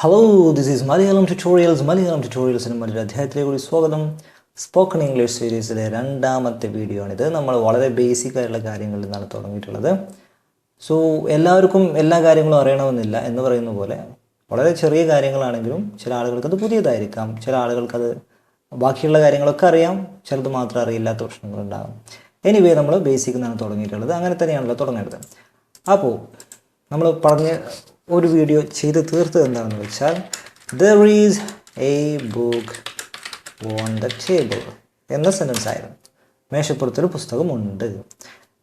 Hello this is Malayalam tutorials Malayalam ട്യൂട്ടോറിയൽസിന് മറ്റൊരു അധ്യായത്തിലേക്ക് കൂടി സ്വാഗതം. സ്പോക്കൺ ഇംഗ്ലീഷ് സീരീസിലെ രണ്ടാമത്തെ വീഡിയോ ആണിത് നമ്മൾ വളരെ ബേസിക് ആയിട്ടുള്ള കാര്യങ്ങളിൽ നിന്നാണ് തുടങ്ങിയിട്ടുള്ളത്. സോ എല്ലാവർക്കും എല്ലാ കാര്യങ്ങളും അറിയണമെന്നില്ല എന്ന് പറയുന്ന പോലെ വളരെ ചെറിയ കാര്യങ്ങളാണെങ്കിലും ചില ആളുകൾക്ക് അത് പുതിയതായിരിക്കാം. ചില ആളുകൾക്കത് ബാക്കിയുള്ള കാര്യങ്ങളൊക്കെ അറിയാം. ചിലത് മാത്രം അറിയില്ലാത്ത പ്രശ്നങ്ങളുണ്ടാകും. എനിവേ നമ്മൾ ബേസിക് നിന്നാണ് തുടങ്ങിയിട്ടുള്ളത്. അങ്ങനെ തന്നെയാണല്ലോ തുടങ്ങേണ്ടത്. അപ്പോൾ നമ്മൾ പറഞ്ഞ് ഒരു വീഡിയോ ചെയ്ത് തീർത്തത് എന്താണെന്ന് വെച്ചാൽ there is a book on the table എന്ന സെന്റൻസ് ആയിരുന്നു. മേശപ്പുറത്തൊരു പുസ്തകമുണ്ട്.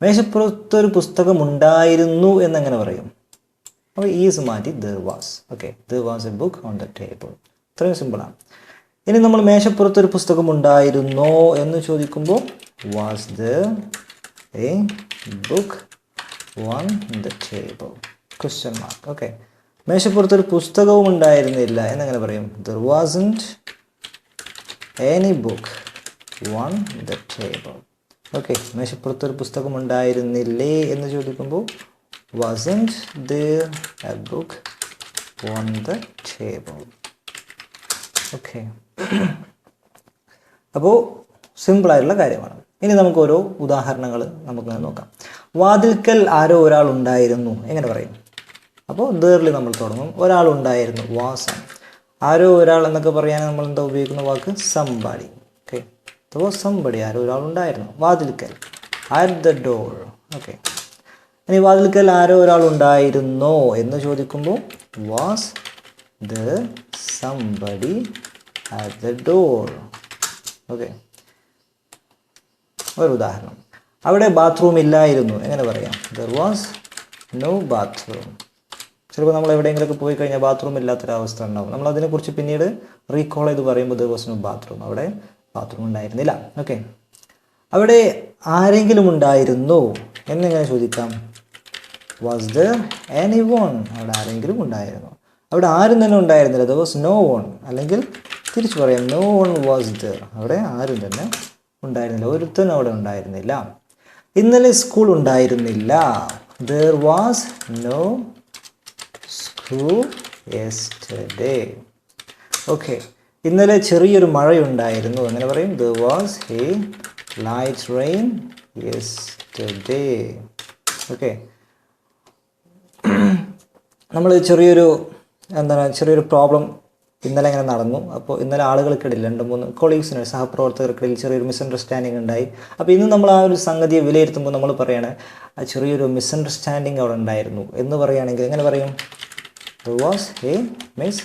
മേശപ്പുറത്തൊരു പുസ്തകം ഉണ്ടായിരുന്നു എന്നെങ്ങനെ പറയും? അപ്പോൾ ഈസ് മാറ്റി there was okay there was a book on the table ഇത്രയും സിമ്പിളാണ് ഇനി നമ്മൾ മേശപ്പുറത്തൊരു പുസ്തകം ഉണ്ടായിരുന്നോ എന്ന് ചോദിക്കുമ്പോൾ was there a book on the table question mark okay മേശപ്പുറത്തൊരു പുസ്തകവും ഉണ്ടായിരുന്നില്ല. എന്നങ്ങനെ പറയും. There wasn't any book on the table okay മേശപ്പുറത്തൊരു പുസ്തകം ഉണ്ടായിരുന്നില്ലേ എന്ന് ചോദിക്കുമ്പോൾ wasn't there a book on the table okay അപ്പോൾ സിമ്പിളായിട്ടുള്ള കാര്യമാണ്. ഇനി നമുക്ക് ഓരോ ഉദാഹരണങ്ങൾ നമുക്ക് നോക്കാം. വാതിൽക്കൽ ആരോ ഒരാൾ ഉണ്ടായിരുന്നു എങ്ങനെ പറയും? അപ്പോൾ ദേറിൽ നമ്മൾ തുടങ്ങും. ഒരാളുണ്ടായിരുന്നു വാസം. ആരോ ഒരാൾ എന്നൊക്കെ പറയാൻ നമ്മൾ എന്താ ഉപയോഗിക്കുന്ന വാക്ക്? സംബാടി ഓക്കെ അപ്പോൾ സംബടി ആരോ ഒരാളുണ്ടായിരുന്നു. വാതിൽക്കൽ. അറ്റ് ദ ഡോർ ഓക്കെ ഇനി വാതിൽക്കൽ ആരോ ഒരാൾ ഉണ്ടായിരുന്നോ എന്ന് ചോദിക്കുമ്പോൾ was there somebody at the door okay ഒരു ഉദാഹരണം. അവിടെ ബാത്റൂം ഇല്ലായിരുന്നു. എങ്ങനെ പറയാം? ദർ വാസ് നോ ബാത്റൂം ചിലപ്പോൾ നമ്മൾ എവിടെയെങ്കിലുമൊക്കെ പോയി കഴിഞ്ഞാൽ ബാത്റൂം ഇല്ലാത്തൊരവസ്ഥ ഉണ്ടാവും. നമ്മൾ അതിനെക്കുറിച്ച് പിന്നീട് റീകോൾ ചെയ്ത് പറയുമ്പോൾ ദർ വാസ് നോ ബാത്റൂം അവിടെ ബാത്റൂം ഉണ്ടായിരുന്നില്ല. ഓക്കെ അവിടെ ആരെങ്കിലും ഉണ്ടായിരുന്നു? എന്നെ ഞാൻ ചോദിക്കാം? വാസ് ദ എനി വോൺ അവിടെ ആരെങ്കിലും ഉണ്ടായിരുന്നു? അവിടെ ആരും തന്നെ ഉണ്ടായിരുന്നില്ല. ദ വാസ് നോ വോൺ അല്ലെങ്കിൽ തിരിച്ചു പറയാം നോ വൺ വാസ് ദ അവിടെ ആരും തന്നെ ഉണ്ടായിരുന്നില്ല. ഒരുത്തനും അവിടെ ഉണ്ടായിരുന്നില്ല. ഇന്നലെ സ്കൂൾ ഉണ്ടായിരുന്നില്ല. There was no school yesterday okay ഇന്നലെ ചെറിയൊരു മഴയുണ്ടായിരുന്നു. അങ്ങനെ പറയും. There was a light rain yesterday okay നമ്മൾ ചെറിയൊരു എന്താണ് ചെറിയൊരു പ്രോബ്ലം ഇന്നലെ അങ്ങനെ നടന്നു. അപ്പോൾ ഇന്നലെ ആളുകൾക്കിടയിൽ രണ്ട് മൂന്ന് കൊളീഗ്സിന് സഹപ്രവർത്തകർക്കിടയിൽ ചെറിയൊരു മിസ്അണ്ടർസ്റ്റാൻഡിങ് ഉണ്ടായി. അപ്പോൾ ഇന്ന് നമ്മൾ ആ ഒരു സംഗതിയെ വിലയിരുത്തുമ്പോൾ നമ്മൾ പറയുകയാണ് ആ ചെറിയൊരു മിസ്അണ്ടർസ്റ്റാൻഡിങ് അവിടെ ഉണ്ടായിരുന്നു. എന്ന് പറയുകയാണെങ്കിൽ എങ്ങനെ പറയും? Was a miss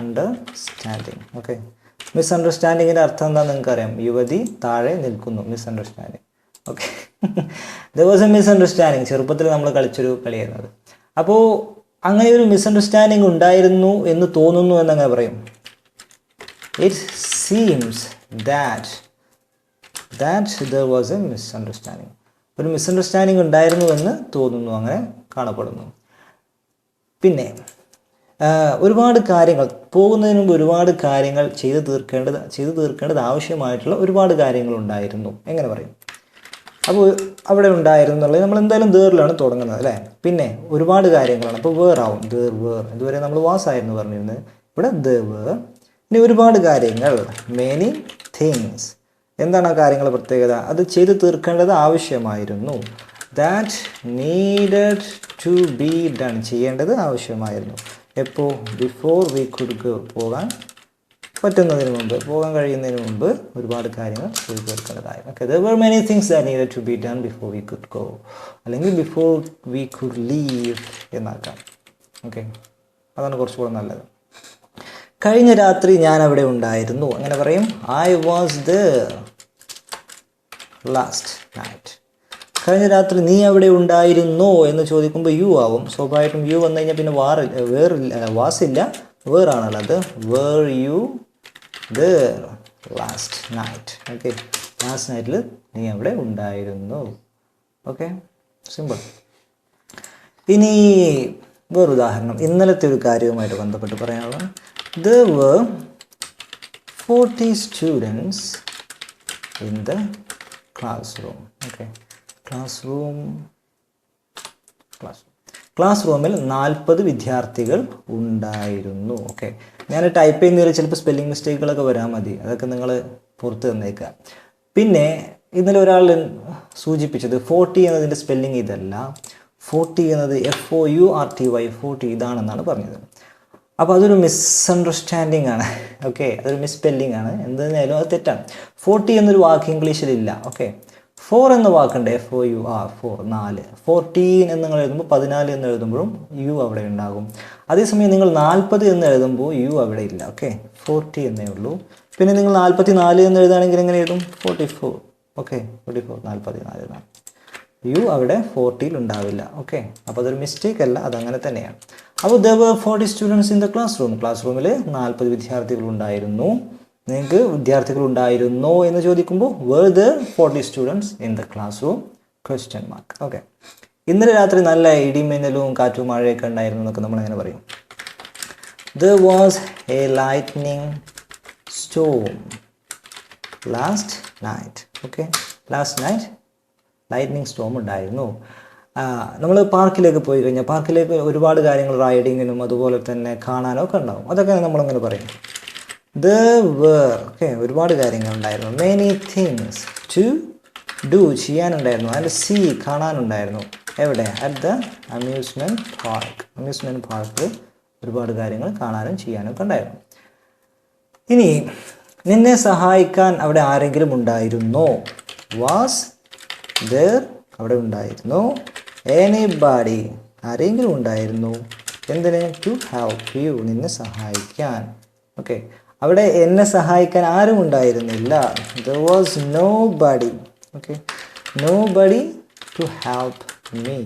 understanding okay മിസ്അണ്ടർസ്റ്റാൻഡിങ്ങിന്റെ അർത്ഥം എന്താണെന്ന് നിങ്ങൾക്കറിയാം. യുവതി താഴെ നിൽക്കുന്നു. Misunderstanding okay there was a misunderstanding ചെറുപ്പത്തിൽ നമ്മൾ കളിച്ചൊരു കളിയായിരുന്നത് അപ്പോൾ അങ്ങനെ ഒരു മിസ്അണ്ടർസ്റ്റാൻഡിങ് ഉണ്ടായിരുന്നു എന്ന് തോന്നുന്നു എന്നങ്ങനെ പറയും? It seems that that there was a misunderstanding ഒരു മിസ്അണ്ടർസ്റ്റാൻഡിങ് ഉണ്ടായിരുന്നു എന്ന് തോന്നുന്നു. അങ്ങനെ കാണപ്പെടുന്നു. പിന്നെ ഒരുപാട് കാര്യങ്ങൾ പോകുന്നതിന് മുമ്പ് ഒരുപാട് കാര്യങ്ങൾ ചെയ്തു തീർക്കേണ്ടത് ചെയ്തു തീർക്കേണ്ടത് ആവശ്യമായിട്ടുള്ള ഒരുപാട് കാര്യങ്ങളുണ്ടായിരുന്നു. എങ്ങനെ പറയും? അപ്പോൾ അവിടെ ഉണ്ടായിരുന്നു എന്നുള്ളത് നമ്മൾ എന്തായാലും ദേറിലാണ് തുടങ്ങുന്നത് അല്ലേ? പിന്നെ ഒരുപാട് കാര്യങ്ങളാണ്. അപ്പോൾ വേറാവും ദേർ വേർ. ഇതുവരെ നമ്മൾ വാസായിരുന്നു പറഞ്ഞിരുന്നത്. ഇവിടെ ദ വേർ. ഇനി ഒരുപാട് കാര്യങ്ങൾ. മെനി തിങ്സ് എന്താണ് ആ കാര്യങ്ങളുടെ പ്രത്യേകത? അത് ചെയ്തു തീർക്കേണ്ടത് ആവശ്യമായിരുന്നു. That needed to be done ചെയ്യേണ്ടത് ആവശ്യമായിരുന്നു. എപ്പോൾ ബിഫോർ വി കുടുക്ക് പോകാൻ പറ്റുന്നതിന് മുമ്പ് പോകാൻ കഴിയുന്നതിന് മുമ്പ് ഒരുപാട് കാര്യങ്ങൾ ചെയ്തു തീർക്കേണ്ടതായിരുന്നു. Okay there were many things that need to be done before we could go അല്ലെങ്കിൽ ബിഫോർ വി കുഡ് ലീവ് എന്നാക്കാം. ഓക്കെ അതാണ് കുറച്ചുകൂടെ നല്ലത്. കഴിഞ്ഞ രാത്രി ഞാൻ അവിടെ ഉണ്ടായിരുന്നു. അങ്ങനെ പറയും I was there last night കഴിഞ്ഞ രാത്രി നീ അവിടെ ഉണ്ടായിരുന്നോ എന്ന് ചോദിക്കുമ്പോൾ യു ആവും. സ്വാഭാവികമായിട്ടും യു വന്നു കഴിഞ്ഞാൽ പിന്നെ വാർ വേറില്ല വാസില്ല. വേറാണല്ലോ അത്. Were you there last night. Okay. Last നൈറ്റിൽ നീ അവിടെ ഉണ്ടായിരുന്നു. ഓക്കെ. സിമ്പിൾ. ഇനി വേറെ ഉദാഹരണം. ഇന്നലത്തെ ഒരു കാര്യവുമായിട്ട് ബന്ധപ്പെട്ട് പറയാനുള്ള there were forty students in the classroom. Okay. Classroom class class റൂമിൽ നാൽപ്പത് വിദ്യാർത്ഥികൾ ഉണ്ടായിരുന്നു. ഓക്കെ ഞാൻ ടൈപ്പ് ചെയ്യുന്നതിൽ ചിലപ്പോൾ സ്പെല്ലിംഗ് മിസ്റ്റേക്കുകളൊക്കെ വരാൻ മതി. അതൊക്കെ നിങ്ങൾ പുറത്ത് തന്നേക്കുക. പിന്നെ ഇന്നലെ ഒരാൾ സൂചിപ്പിച്ചത് ഫോർട്ടി എന്നതിന്റെ സ്പെല്ലിംഗ് ഇതല്ല. ഫോർട്ടി എന്നത് F O U R T Y forty ഇതാണെന്നാണ് പറഞ്ഞത്. അപ്പോൾ അതൊരു മിസ്അണ്ടർസ്റ്റാൻഡിങ് ആണ്. ഓക്കെ അതൊരു മിസ്സ്പെല്ലിംഗ് ആണ്. എന്തായാലും അത് തെറ്റാണ്. ഫോർട്ടി എന്നൊരു വാക്ക് ഇംഗ്ലീഷിലില്ല. ഓക്കെ ഫോർ എന്ന വാക്കുണ്ട് F O U R four നാല്. ഫോർട്ടീൻ എന്ന് നിങ്ങൾ എഴുതുമ്പോൾ പതിനാല് എന്ന് എഴുതുമ്പോഴും യു അവിടെ ഉണ്ടാകും. അതേസമയം നിങ്ങൾ നാൽപ്പത് എന്ന് എഴുതുമ്പോൾ യു അവിടെ ഇല്ല ഓക്കെ ഫോർട്ടി എന്നേ ഉള്ളൂ. പിന്നെ നിങ്ങൾ നാൽപ്പത്തി നാല് എന്ന് എഴുതുകയാണെങ്കിൽ എങ്ങനെ എഴുതും? Forty four okay forty four നാൽപ്പത്തി നാല് എന്നാണ് യു അവിടെ ഫോർട്ടിയിൽ ഉണ്ടാവില്ല ഓക്കെ അപ്പോൾ അതൊരു മിസ്റ്റേക്ക് അല്ല അതങ്ങനെ തന്നെയാണ്. അപ്പോൾ the forty students in the classroom class റൂമിൽ നാൽപ്പത് വിദ്യാർത്ഥികൾ ഉണ്ടായിരുന്നു. നിങ്ങൾക്ക് വിദ്യാർത്ഥികൾ ഉണ്ടായിരുന്നോ എന്ന് ചോദിക്കുമ്പോൾ were forty students in the classroom question mark okay ഇന്നലെ രാത്രി നല്ല ഇടിമിന്നലും കാറ്റും മഴയൊക്കെ ഉണ്ടായിരുന്നു എന്നൊക്കെ നമ്മൾ അങ്ങനെ പറയും. There was a lightning storm last night okay last night lightning storm ഉണ്ടായിരുന്നു. നമ്മൾ പാർക്കിലേക്ക് പോയി കഴിഞ്ഞാൽ പാർക്കിലേക്ക് ഒരുപാട് കാര്യങ്ങൾ റൈഡിങ്ങിനും അതുപോലെ തന്നെ കാണാനൊക്കെ ഉണ്ടാവും. അതൊക്കെ നമ്മളങ്ങനെ പറയും. ദ വേർ ഓക്കെ ഒരുപാട് കാര്യങ്ങളുണ്ടായിരുന്നു. മെനി തിങ്സ് ടു ഡു ചെയ്യാനുണ്ടായിരുന്നു. അതിൽ സി കാണാനുണ്ടായിരുന്നു. എവിടെ? At the amusement park amusement പാർക്കിൽ ഒരുപാട് കാര്യങ്ങൾ കാണാനും ചെയ്യാനും ഉണ്ടായിരുന്നു. ഇനി നിന്നെ സഹായിക്കാൻ അവിടെ ആരെങ്കിലും ഉണ്ടായിരുന്നോ? വാസ് ദർ അവിടെ ഉണ്ടായിരുന്നു? എനിബാഡി ആരെങ്കിലും ഉണ്ടായിരുന്നു? എന്തിന്? ടു ഹെൽപ്പ് യു നിന്നെ സഹായിക്കാൻ. ഓക്കെ അവിടെ എന്നെ സഹായിക്കാൻ ആരും ഉണ്ടായിരുന്നില്ല. There was nobody okay nobody to help me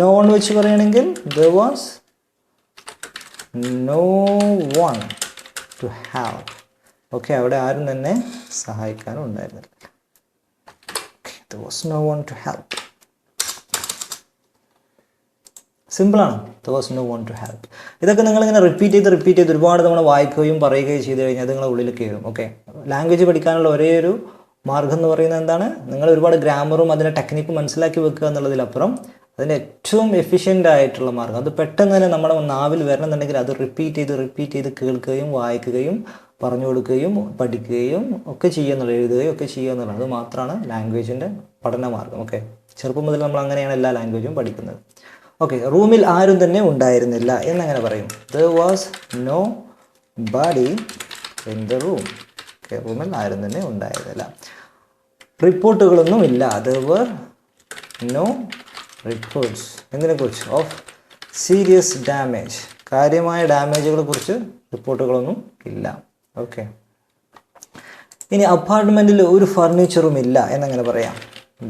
none വെച്ച് പറയുകയാണെങ്കിൽ there was no one to have okay അവിടെ ആരും തന്നെ സഹായിക്കാനും ഉണ്ടായിരുന്നില്ല. There was no one to help സിമ്പിളാണ് there was no one to help ഇതൊക്കെ നിങ്ങളിങ്ങനെ റിപ്പീറ്റ് ചെയ്ത് റിപ്പീറ്റ് ചെയ്ത് ഒരുപാട് തവണ വായിക്കുകയും പറയുകയും ചെയ്ത് കഴിഞ്ഞാൽ നിങ്ങളുടെ ഉള്ളിൽ കയറും. ഓക്കെ ലാംഗ്വേജ് പഠിക്കാനുള്ള ഒരേ ഒരു മാർഗം എന്ന് പറയുന്നത് എന്താണ്? നിങ്ങൾ ഒരുപാട് ഗ്രാമറും അതിന്റെ ടെക്നിക്കും മനസ്സിലാക്കി വെക്കുക എന്നുള്ളതിലപ്പുറം അതിന്റെ ഏറ്റവും എഫിഷ്യന്റ് ആയിട്ടുള്ള മാർഗം. അത് പെട്ടെന്ന് തന്നെ നമ്മുടെ നാവിൽ വരണമെന്നുണ്ടെങ്കിൽ അത് റിപ്പീറ്റ് ചെയ്ത് റിപ്പീറ്റ് ചെയ്ത് കേൾക്കുകയും വായിക്കുകയും പറഞ്ഞു കൊടുക്കുകയും പഠിക്കുകയും ഒക്കെ ചെയ്യുക എന്നുള്ളത് എഴുതുകയും ഒക്കെ ചെയ്യുക എന്നുള്ളത് അത് മാത്രമാണ് ലാംഗ്വേജിന്റെ പഠന മാർഗം ഓക്കെ ചെറുപ്പം മുതൽ നമ്മൾ അങ്ങനെയാണ് എല്ലാ ലാംഗ്വേജും പഠിക്കുന്നത്. ഓക്കെ റൂമിൽ ആരും തന്നെ ഉണ്ടായിരുന്നില്ല എന്നങ്ങനെ പറയും. There was nobody in the room okay റൂമിൽ ആരും തന്നെ ഉണ്ടായിരുന്നില്ല. റിപ്പോർട്ടുകളൊന്നും ഇല്ല ദ വർ നോ റിപ്പോർട്ട്സ് എന്തിനെക്കുറിച്ച് ഓഫ് സീരിയസ് ഡാമേജ് കാര്യമായ ഡാമേജുകളെ കുറിച്ച് റിപ്പോർട്ടുകളൊന്നും ഇല്ല. ഓക്കെ ഇനി അപ്പാർട്ട്മെന്റിൽ ഒരു ഫർണിച്ചറും ഇല്ല എന്നങ്ങനെ പറയാം.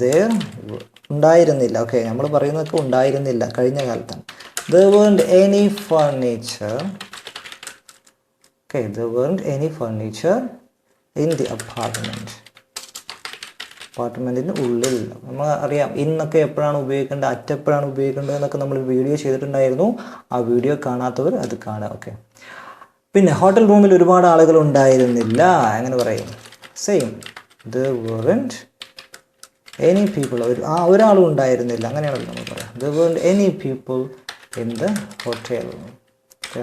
ദർ ഉണ്ടായിരുന്നില്ല. ഓക്കെ നമ്മൾ പറയുന്നതൊക്കെ ഉണ്ടായിരുന്നില്ല കഴിഞ്ഞ കാലത്താണ് there weren't any furniture okay there weren't any furniture in the apartment അപ്പാർട്ട്മെന്റിന്റെ ഉള്ളിൽ. നമ്മൾ അറിയാം ഇന്നൊക്കെ എപ്പോഴാണ് ഉപയോഗിക്കേണ്ടത് അറ്റെപ്പോഴാണ് ഉപയോഗിക്കേണ്ടത് എന്നൊക്കെ നമ്മൾ വീഡിയോ ചെയ്തിട്ടുണ്ടായിരുന്നു. ആ വീഡിയോ കാണാത്തവർ അത് കാണുക ഓക്കെ പിന്നെ ഹോട്ടൽ റൂമിൽ ഒരുപാട് ആളുകൾ ഉണ്ടായിരുന്നില്ല. അങ്ങനെ പറയും. Same there weren't any people ഒരു ആ ഒരാളും ഉണ്ടായിരുന്നില്ല. അങ്ങനെയാണല്ലോ നമ്മൾ പറയാം. There weren't any people in the hotel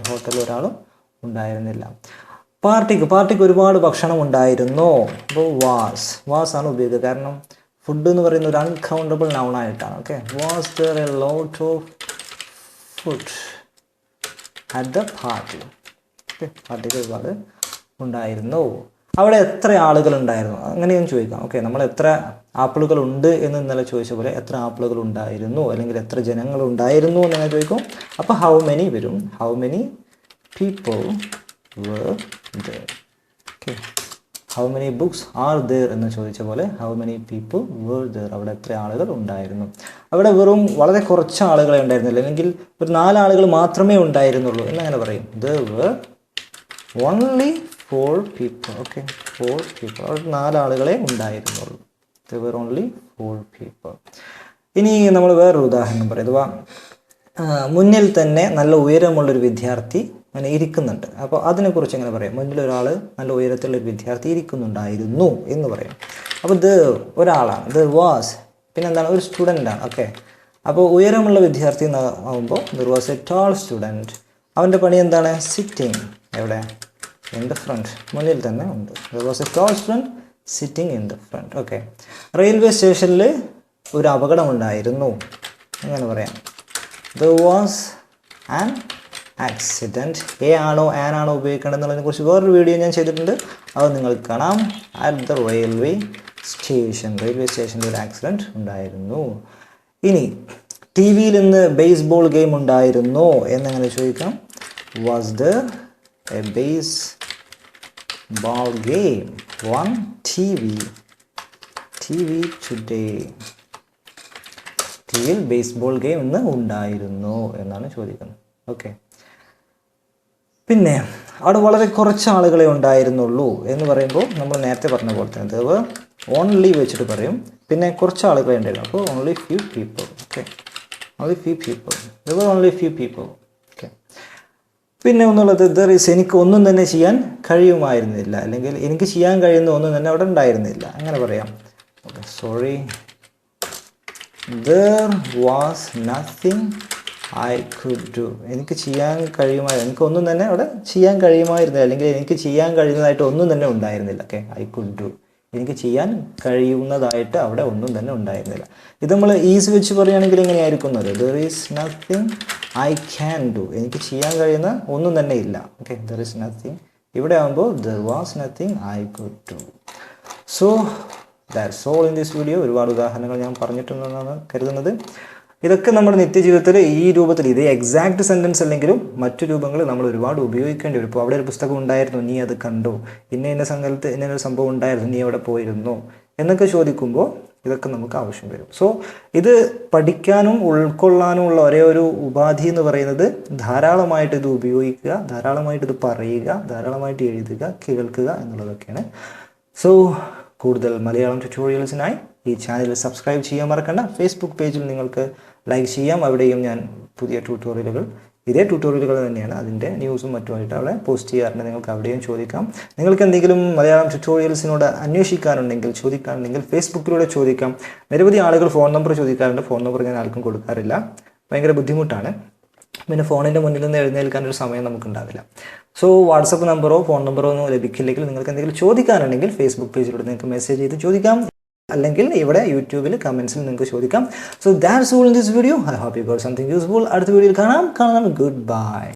hotel ഒരാളും ഉണ്ടായിരുന്നില്ല. പാർട്ടിക്ക് പാർട്ടിക്ക് ഒരുപാട് ഭക്ഷണം ഉണ്ടായിരുന്നു. അപ്പോൾ വാസ് വാസ് ആണ് ഉപയോഗിക്കുക. കാരണം ഫുഡ് എന്ന് പറയുന്ന ഒരു അൺകൗണ്ടബിൾ നൗൺ ആയിട്ടാണ്. Okay was there a lot of food at the party okay പാർട്ടിക്ക് ഒരുപാട് ഉണ്ടായിരുന്നു. അവിടെ എത്ര ആളുകൾ ഉണ്ടായിരുന്നു അങ്ങനെയും ചോദിക്കാം. ഓക്കെ നമ്മൾ എത്ര ആപ്പിളുകൾ ഉണ്ട് എന്ന് ഇന്നലെ ചോദിച്ച പോലെ എത്ര ആപ്പിളുകൾ ഉണ്ടായിരുന്നു അല്ലെങ്കിൽ എത്ര ജനങ്ങൾ ഉണ്ടായിരുന്നു എന്ന് ഞാൻ ചോദിക്കും. അപ്പോൾ ഹൗ മെനി വരും? How many people there? Okay how many books are there എന്ന് ചോദിച്ച പോലെ how many people were there അവിടെ എത്ര ആളുകൾ ഉണ്ടായിരുന്നു അവിടെ വെറും വളരെ കുറച്ച് ആളുകളെ ഉണ്ടായിരുന്നില്ല. അല്ലെങ്കിൽ ഒരു നാലാളുകൾ മാത്രമേ ഉണ്ടായിരുന്നുള്ളൂ. എന്നങ്ങനെ പറയും. There were only four people okay four people അവിടെ നാലാളുകളെ ഉണ്ടായിരുന്നുള്ളൂ. ദർ ഓൺലി ഫോർ പീപ്പിൾ ഇനി നമ്മൾ വേറൊരു ഉദാഹരണം പറയാം. അഥവാ മുന്നിൽ തന്നെ നല്ല ഉയരമുള്ളൊരു വിദ്യാർത്ഥി അങ്ങനെ ഇരിക്കുന്നുണ്ട്. അപ്പോൾ അതിനെക്കുറിച്ച് എങ്ങനെ പറയാം? മുന്നിൽ ഒരാൾ നല്ല ഉയരത്തിലുള്ള ഒരു വിദ്യാർത്ഥി ഇരിക്കുന്നുണ്ടായിരുന്നു എന്ന് പറയും. അപ്പോൾ ഇത് ഒരാളാണ്. ഇത് വാസ് പിന്നെ എന്താണ് ഒരു സ്റ്റുഡന്റാണ് ഓക്കെ അപ്പോൾ ഉയരമുള്ള വിദ്യാർത്ഥി ആകുമ്പോൾ there was a tall student അവന്റെ പണി എന്താണ്? സിറ്റിംഗ് എവിടെ? ഇൻ ദ ഫ്രണ്ട് മുന്നിൽ തന്നെ ഉണ്ട്. Was a tall friend sitting in the front okay railway സ്റ്റേഷനിൽ ഒരു അപകടമുണ്ടായിരുന്നു. അങ്ങനെ പറയാം. There was an accident a ആണോ ആൻ ആണോ ഉപയോഗിക്കേണ്ടതെന്നുള്ളതിനെ കുറിച്ച് വേറൊരു വീഡിയോ ഞാൻ ചെയ്തിട്ടുണ്ട്. അത് നിങ്ങൾക്ക് കാണാം. At the railway station railway സ്റ്റേഷനിൽ ഒരു ആക്സിഡന്റ് ഉണ്ടായിരുന്നു. ഇനി ടി വിയിൽ ഇന്ന് ബേസ്ബോൾ ഗെയിം ഉണ്ടായിരുന്നോ. എന്നങ്ങനെ ചോദിക്കാം. Was there a baseball game on TV. TV today. ടിവിയിൽ ബേസ്ബോൾ ഗെയിം ഇന്ന് ഉണ്ടായിരുന്നു എന്നാണ് ചോദിക്കുന്നത്. ഓക്കെ പിന്നെ അവിടെ വളരെ കുറച്ച് ആളുകളെ ഉണ്ടായിരുന്നുള്ളൂ എന്ന് പറയുമ്പോൾ നമ്മൾ നേരത്തെ പറഞ്ഞ പോലെ തന്നെ അത് ഓൺലി വെച്ചിട്ട് പറയും. പിന്നെ കുറച്ച് ആളുകളെ ഉണ്ടായിരുന്നു. അപ്പോൾ only few people okay only few people only few people പിന്നെ ഒന്നുള്ളത് ദർ ഈസ് എനിക്ക് ഒന്നും തന്നെ ചെയ്യാൻ കഴിയുമായിരുന്നില്ല. അല്ലെങ്കിൽ എനിക്ക് ചെയ്യാൻ കഴിയുന്ന ഒന്നും തന്നെ അവിടെ ഉണ്ടായിരുന്നില്ല. അങ്ങനെ പറയാം. Okay sorry there was nothing I could do എനിക്ക് ചെയ്യാൻ കഴിയുമായിരുന്നു എനിക്കൊന്നും തന്നെ അവിടെ ചെയ്യാൻ കഴിയുമായിരുന്നില്ല. അല്ലെങ്കിൽ എനിക്ക് ചെയ്യാൻ കഴിയുന്നതായിട്ട് ഒന്നും തന്നെ ഉണ്ടായിരുന്നില്ല. ഓക്കെ ഐ കുഡ് ഡു എനിക്ക് ചെയ്യാൻ കഴിയുന്നതായിട്ട് അവിടെ ഒന്നും തന്നെ ഉണ്ടായിരുന്നില്ല. ഇത് നമ്മൾ ഈസ് വെച്ച് പറയുകയാണെങ്കിൽ എങ്ങനെയായിരിക്കുന്നത്? There is nothing I can do എനിക്ക് ചെയ്യാൻ കഴിയുന്ന ഒന്നും തന്നെ ഇല്ല. ഓക്കെ ദർ ഈസ് നത്തിങ് ഇവിടെ ആകുമ്പോൾ there was nothing I could do so that's all in this video ഒരുപാട് ഉദാഹരണങ്ങൾ ഞാൻ പറഞ്ഞിട്ടുണ്ടെന്നാണ് കരുതുന്നത്. ഇതൊക്കെ നമ്മുടെ നിത്യജീവിതത്തിൽ ഈ രൂപത്തിൽ ഇതേ എക്സാക്ട് സെന്റൻസ് അല്ലെങ്കിലും മറ്റു രൂപങ്ങൾ നമ്മൾ ഒരുപാട് ഉപയോഗിക്കേണ്ടി വരും. ഇപ്പോൾ അവിടെ ഒരു പുസ്തകം ഉണ്ടായിരുന്നു നീ അത് കണ്ടോ? ഇന്ന ഇന്ന സങ്കല്പത്ത് ഇന്ന ഒരു സംഭവം ഉണ്ടായിരുന്നു നീ അവിടെ പോയിരുന്നു? എന്നൊക്കെ ചോദിക്കുമ്പോൾ ഇതൊക്കെ നമുക്ക് ആവശ്യം വരും. സോ ഇത് പഠിക്കാനും ഉൾക്കൊള്ളാനും ഉള്ള ഒരേ ഒരു ഉപാധി എന്ന് പറയുന്നത് ധാരാളമായിട്ട് ഇത് ഉപയോഗിക്കുക ധാരാളമായിട്ട് ഇത് പറയുക ധാരാളമായിട്ട് എഴുതുക കേൾക്കുക എന്നുള്ളതൊക്കെയാണ്. സോ കൂടുതൽ മലയാളം ട്യൂട്ടോറിയൽസിനായി ഈ ചാനൽ സബ്സ്ക്രൈബ് ചെയ്യാൻ മറക്കണ്ട. ഫേസ്ബുക്ക് പേജിൽ നിങ്ങൾക്ക് ലൈക്ക് ചെയ്യാം. അവിടെയും ഞാൻ പുതിയ ട്യൂട്ടോറിയലുകൾ ഇതേ ട്യൂട്ടോറിയലുകൾ തന്നെയാണ്. അതിന്റെ ന്യൂസും മറ്റുമായിട്ട് അവിടെ പോസ്റ്റ് ചെയ്യാറുണ്ട്. നിങ്ങൾക്ക് അവിടെയും ചോദിക്കാം. നിങ്ങൾക്ക് എന്തെങ്കിലും മലയാളം ട്യൂട്ടോറിയൽസിനോട് അന്വേഷിക്കാനുണ്ടെങ്കിൽ ചോദിക്കാനുണ്ടെങ്കിൽ ഫേസ്ബുക്കിലൂടെ ചോദിക്കാം. നിരവധി ആളുകൾ ഫോൺ നമ്പർ ചോദിക്കാറുണ്ട്. ഫോൺ നമ്പർ ഞാൻ ആർക്കും കൊടുക്കാറില്ല. ഭയങ്കര ബുദ്ധിമുട്ടാണ്. പിന്നെ ഫോണിന്റെ മുന്നിൽ നിന്ന് എഴുന്നേൽക്കാൻ ഒരു സമയം നമുക്കുണ്ടാവില്ല. സോ വാട്സപ്പ് നമ്പറോ ഫോൺ നമ്പറോ ഒന്നും ലഭിക്കില്ലെങ്കിൽ നിങ്ങൾക്ക് എന്തെങ്കിലും ചോദിക്കാനുണ്ടെങ്കിൽ ഫേസ്ബുക്ക് പേജിലൂടെ നിങ്ങൾക്ക് മെസ്സേജ് ചെയ്ത് ചോദിക്കാം. അല്ലെങ്കിൽ ഇവിടെ യൂട്യൂബിൽ കമൻസിൽ നിങ്ങൾക്ക് ചോദിക്കാം. So that's all in this video I hope you got something useful അടുത്ത വീഡിയോയിൽ കാണാം. കാണാം ഗുഡ് ബൈ